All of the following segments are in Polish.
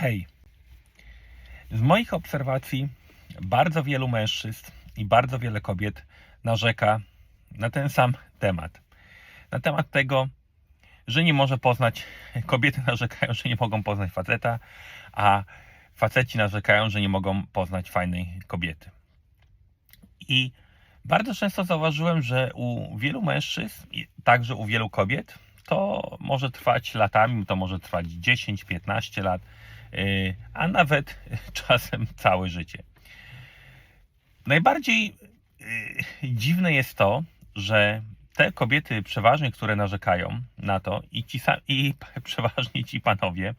Hej. Z moich obserwacji bardzo wielu mężczyzn i bardzo wiele kobiet narzeka na ten sam temat. Na temat tego, że nie może poznać, kobiety narzekają, że nie mogą poznać faceta, a faceci narzekają, że nie mogą poznać fajnej kobiety. I bardzo często zauważyłem, że u wielu mężczyzn, także u wielu kobiet, to może trwać latami, to może trwać 10-15 lat, yy, a nawet czasem całe życie. Najbardziej yy, dziwne jest to, że te kobiety przeważnie, które narzekają na to i, ci, sa- i przeważnie ci panowie,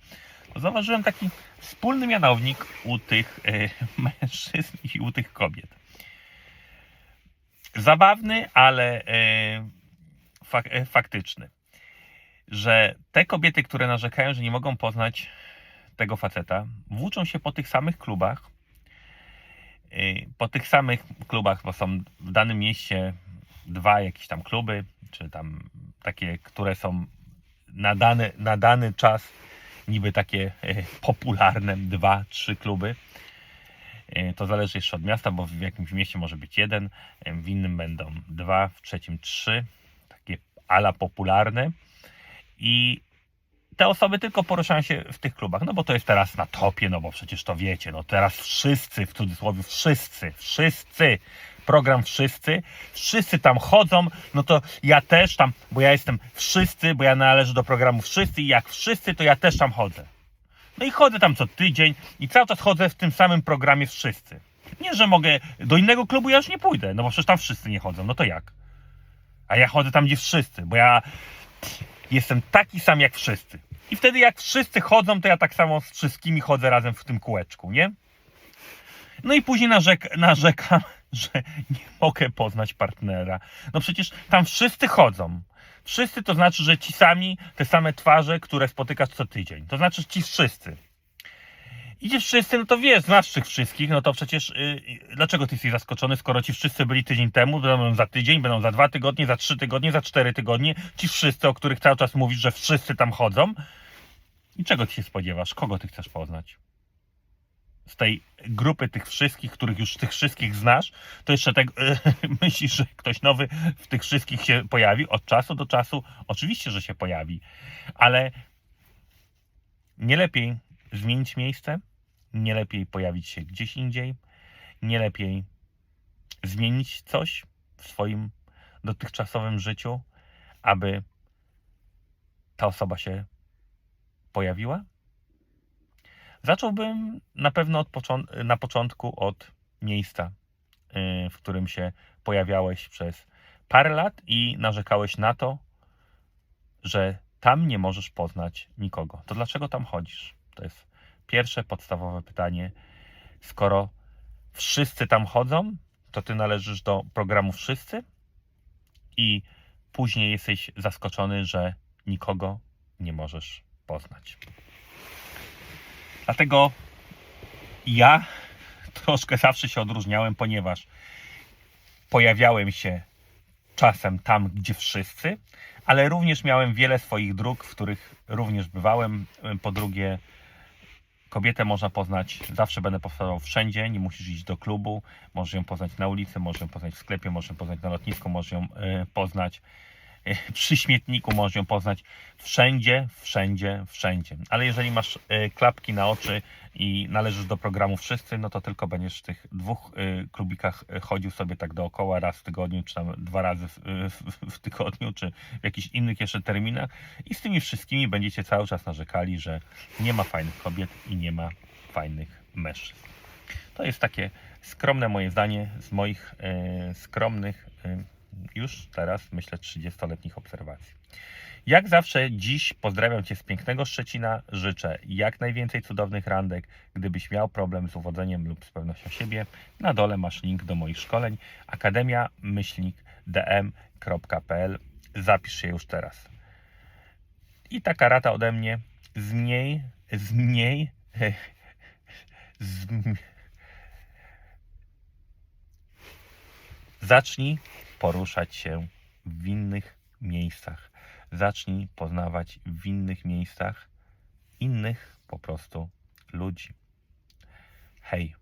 zauważyłem taki wspólny mianownik u tych yy, mężczyzn i u tych kobiet. Zabawny, ale fak- faktyczny że te kobiety, które narzekają, że nie mogą poznać tego faceta, włóczą się po tych samych klubach, yy, po tych samych klubach, bo są w danym mieście dwa jakieś tam kluby, czy tam takie, które są na dany, na dany czas niby takie yy, popularne, dwa, trzy kluby. Yy, To zależy jeszcze od miasta, bo w jakimś mieście może być jeden, yy, w innym będą dwa, w trzecim trzy, takie ala popularne i te osoby tylko poruszają się w tych klubach, no bo to jest teraz na topie, no bo przecież to wiecie, no teraz wszyscy, w cudzysłowie wszyscy, wszyscy, program wszyscy, wszyscy tam chodzą, no to ja też tam, bo ja jestem wszyscy, bo ja należę do programu wszyscy i jak wszyscy, to ja też tam chodzę. No i chodzę tam co tydzień i cały czas chodzę w tym samym programie wszyscy. Nie, że mogę, do innego klubu ja już nie pójdę, no bo przecież tam wszyscy nie chodzą, no to jak? A ja chodzę tam, gdzie wszyscy, bo ja jestem taki sam jak wszyscy. I wtedy jak wszyscy chodzą, to ja tak samo z wszystkimi chodzę razem w tym kółeczku, nie? No i później narzek narzekam, że nie mogę poznać partnera. No przecież tam wszyscy chodzą. Wszyscy to znaczy, że ci sami, te same twarze, które spotykasz co tydzień. To znaczy ci wszyscy. Idziesz wszyscy, no to wiesz, znasz tych wszystkich, no to przecież yy, dlaczego ty jesteś zaskoczony, skoro ci wszyscy byli tydzień temu, będą za tydzień, będą za dwa tygodnie, za trzy tygodnie, za cztery tygodnie, ci wszyscy, o których cały czas mówisz, że wszyscy tam chodzą. I czego ty się spodziewasz? Kogo ty chcesz poznać? Z tej grupy tych wszystkich, których już tych wszystkich znasz, to jeszcze tak myślisz, że ktoś nowy w tych wszystkich się pojawi od czasu do czasu? Oczywiście, że się pojawi, ale nie lepiej zmienić miejsce, nie lepiej pojawić się gdzieś indziej, nie lepiej zmienić coś w swoim dotychczasowym życiu, aby ta osoba się pojawiła? Zacząłbym na pewno od począ- na początku od miejsca, yy, w którym się pojawiałeś przez parę lat i narzekałeś na to, że tam nie możesz poznać nikogo. To dlaczego tam chodzisz? To jest pierwsze podstawowe pytanie. Skoro wszyscy tam chodzą, to ty należysz do programu wszyscy i później jesteś zaskoczony, że nikogo nie możesz poznać. Dlatego ja troszkę zawsze się odróżniałem, ponieważ pojawiałem się czasem tam, gdzie wszyscy, ale również miałem wiele swoich dróg, w których również bywałem. Po drugie, kobietę można poznać, zawsze będę powtarzał wszędzie, nie musisz iść do klubu, możesz ją poznać na ulicy, możesz ją poznać w sklepie, możesz ją poznać na lotnisku, możesz ją e, poznać przy śmietniku, możesz ją poznać wszędzie, wszędzie, wszędzie. Ale jeżeli masz e, klapki na oczy i należysz do programu wszyscy, no to tylko będziesz w tych dwóch e, klubikach e, chodził sobie tak dookoła raz w tygodniu, czy tam dwa razy w, w, w tygodniu, czy w jakichś innych jeszcze terminach i z tymi wszystkimi będziecie cały czas narzekali, że nie ma fajnych kobiet i nie ma fajnych mężczyzn. To jest takie skromne moje zdanie z moich e, skromnych, e, już teraz myślę 30-letnich obserwacji. Jak zawsze dziś pozdrawiam Cię z pięknego Szczecina. Życzę jak najwięcej cudownych randek. Gdybyś miał problem z uwodzeniem lub z pewnością siebie, na dole masz link do moich szkoleń akademia dm.pl. Zapisz się już teraz. I taka rata ode mnie. Zmniej, zmniej, zm... Zacznij poruszać się w innych miejscach. Zacznij poznawać w innych miejscach innych po prostu ludzi. Hej.